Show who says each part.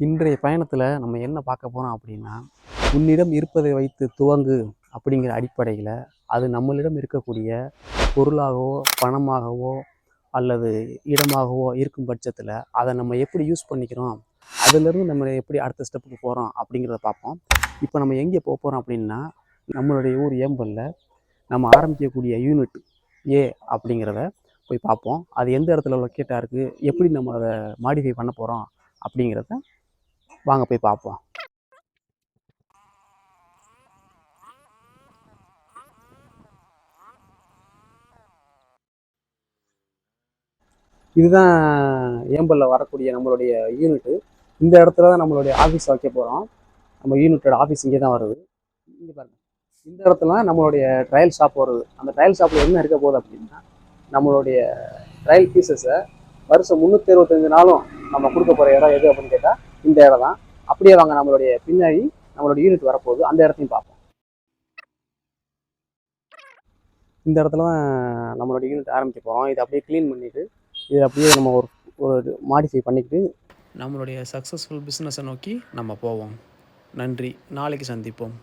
Speaker 1: இன்றைய பயணத்தில் நம்ம என்ன பார்க்க போகிறோம் அப்படின்னா உன்னிடம் இருப்பதை வைத்து துவங்கு அப்படிங்கிற அடிப்படையில் அது நம்மளிடம் இருக்கக்கூடிய பொருளாகவோ பணமாகவோ அல்லது இடமாகவோ இருக்கும் பட்சத்தில் அதை நம்ம எப்படி யூஸ் பண்ணிக்கிறோம் அதுலேருந்து நம்ம எப்படி அடுத்த ஸ்டெப்புக்கு போகிறோம் அப்படிங்கிறத பார்ப்போம். இப்போ நம்ம எங்கே போக போகிறோம் அப்படின்னா நம்மளுடைய ஊர் ஏம்பலில் நம்ம ஆரம்பிக்கக்கூடிய யூனிட் ஏ அப்படிங்கிறத போய் பார்ப்போம். அது எந்த இடத்துல லொக்கேட்டாக இருக்குது எப்படி நம்ம அதை மாடிஃபை பண்ண போகிறோம் அப்படிங்கிறத வாங்க போய் பார்ப்போம் இதுதான் ஏம்பலில் வரக்கூடிய நம்மளுடைய யூனிட்டு இந்த இடத்துல தான் நம்மளுடைய ஆஃபீஸ் வைக்க போகிறோம் நம்ம யூனிட்டோட ஆஃபீஸ் இங்கே தான் வருது. இங்கே பாருங்கள் இந்த இடத்துல நம்மளுடைய ட்ரையல் ஷாப் வருது. அந்த ட்ரையல் ஷாப்பில் என்ன இருக்க போகுது அப்படின்னா நம்மளுடைய ட்ரையல் பீசஸை வருஷம் முந்நூற்றி இருபத்தஞ்சு நாளும் நம்ம கொடுக்க போகிற இடம் எது அப்படின்னு கேட்டால் இந்த இடம் தான் அப்படியே வாங்க நம்மளுடைய பின்னாடி நம்மளோட யூனிட் வரப்போகுது. அந்த இடத்தையும் பார்ப்போம். இந்த இடத்துல தான் நம்மளோட யூனிட் ஆரம்பிக்க போகிறோம் இதை அப்படியே க்ளீன் பண்ணிவிட்டு இதை அப்படியே நம்ம ஒரு ஒரு மாடிஃபை பண்ணிக்கிட்டு நம்மளுடைய சக்ஸஸ்ஃபுல் பிஸ்னஸை நோக்கி நம்ம போவோம். நன்றி. நாளைக்கு சந்திப்போம்.